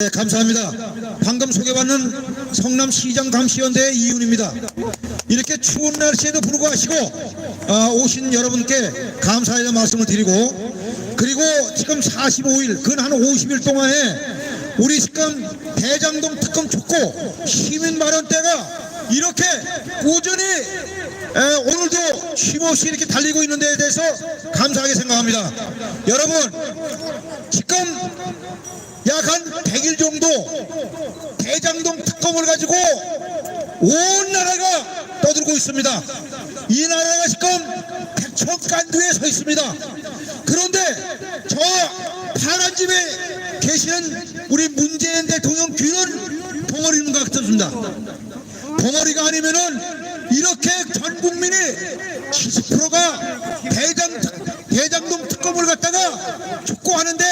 네, 감사합니다. 방금 소개받는 성남시장 감시연대 이윤입니다. 이렇게 추운 날씨에도 불구하시고 아, 오신 여러분께 감사의 말씀을 드리고 그리고 지금 45일 근 한 50일 동안에 우리 지금 대장동 특검 촉구 시민 발언대가 이렇게 꾸준히 에, 오늘도 쉼없이 이렇게 달리고 있는 데에 대해서 감사하게 생각합니다. 여러분 지금 약 한 100일 정도 대장동 특검을 가지고 온 나라가 떠들고 있습니다. 이 나라가 지금 백척간두에 서 있습니다. 그런데 저 파란 집에 계시는 우리 문재인 대통령 귀는 벙어리는 것 같습니다. 벙어리가 아니면은 이렇게 전 국민이 70%가 대장, 대장동 특검을 갖다가 촉구하는데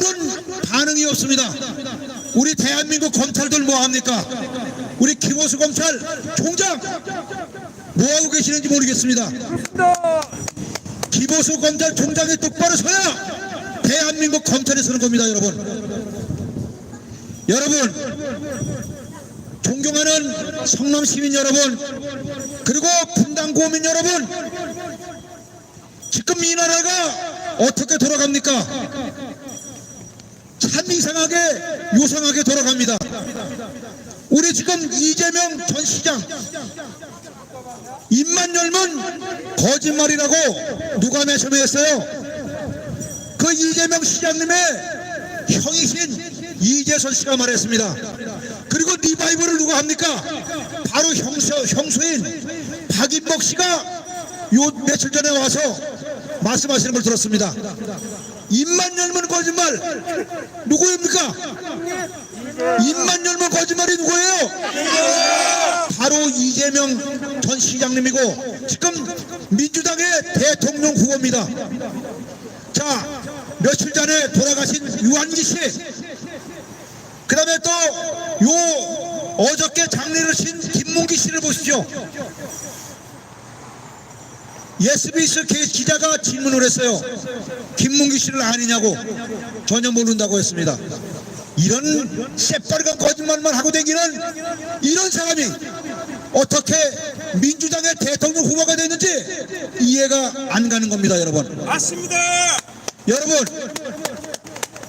아무런 반응이 없습니다. 우리 대한민국 검찰들 뭐 합니까? 우리 김호수 검찰 총장 뭐 하고 계시는지 모르겠습니다. 김호수 검찰 총장이 똑바로 서야 대한민국 검찰이 서는 겁니다, 여러분. 여러분, 존경하는 성남 시민 여러분, 그리고 분당 고민 여러분, 지금 이 나라가 어떻게 돌아갑니까? 참 이상하게 요상하게 돌아갑니다. 우리 지금 이재명 전 시장 입만 열면 거짓말이라고 누가 매첨했어요? 그 이재명 시장님의 형이신 이재선 씨가 말했습니다. 그리고 리바이벌을 누가 합니까? 바로 형수, 형수인 박인복 씨가 요 며칠 전에 와서 말씀하시는 걸 들었습니다. 입만 열면 거짓말 누구입니까? 입만 열면 거짓말이 누구예요? 바로 이재명 전 시장님이고 지금 민주당의 대통령 후보입니다. 자 며칠 전에 돌아가신 유한기 씨, 그 다음에 또 요 어저께 장례를 신 김문기 씨를 보십시오. 예스비스 기자가 질문을 했어요. 김문기 씨를 아니냐고 전혀 모른다고 했습니다. 이런 새빨간 거짓말만 하고 다니는 이런 사람이 어떻게 민주당의 대통령 후보가 됐는지 이해가 안 가는 겁니다, 여러분. 맞습니다. 여러분,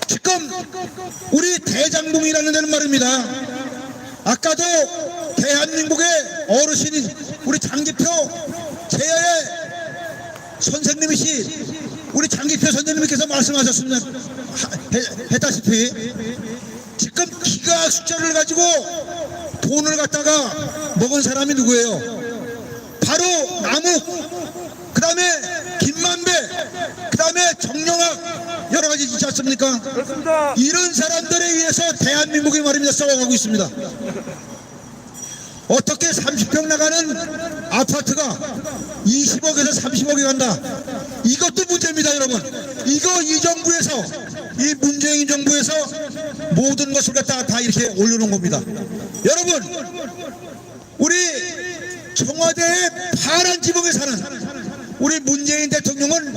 지금 우리 대장동이라는 데는 말입니다. 아까도 대한민국의 어르신인 우리 장기표 선생님이시 우리 장기표 선생님께서 말씀하셨습니다. 했다시피 지금 기가 숫자를 가지고 돈을 갖다가 먹은 사람이 누구예요? 바로 남욱, 그 다음에 김만배, 그 다음에 정영학 여러 가지 있지 않습니까? 그렇습니다. 이런 사람들에 의해서 대한민국이 말입니다 싸워가고 있습니다. 어떻게 30평 나가는 아파트가 20억에서 30억이 간다. 이것도 문제입니다, 여러분. 이거 이 정부에서 이 문재인 정부에서 모든 것을 갖다 다 이렇게 올려놓은 겁니다. 여러분, 우리 청와대의 파란 지붕에 사는 우리 문재인 대통령은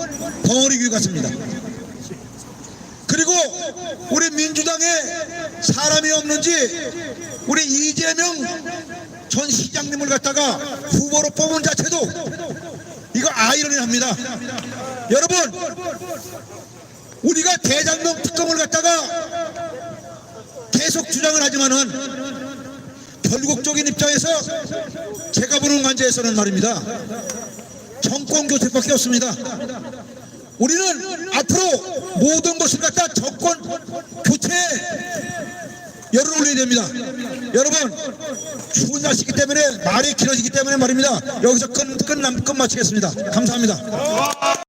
벙어리 귀 같습니다. 그리고 우리 민주당에 사람이 없는지 우리 이재명 전 시장님을 갖다가 후보로 뽑은 자체도 이거 아이러니합니다. 여러분 우리가 대장동 특검을 갖다가 계속 주장을 하지만은 결국적인 입장에서 제가 보는 관제에서는 말입니다. 정권 교체밖에 없습니다. 우리는 앞으로 모든 것을 갖다 정권 교체 열을 올려야 됩니다. 여러분 추운 날씨기 때문에 말이 길어지기 때문에 말입니다. 여기서 끝, 끝, 끝 마치겠습니다. 감사합니다.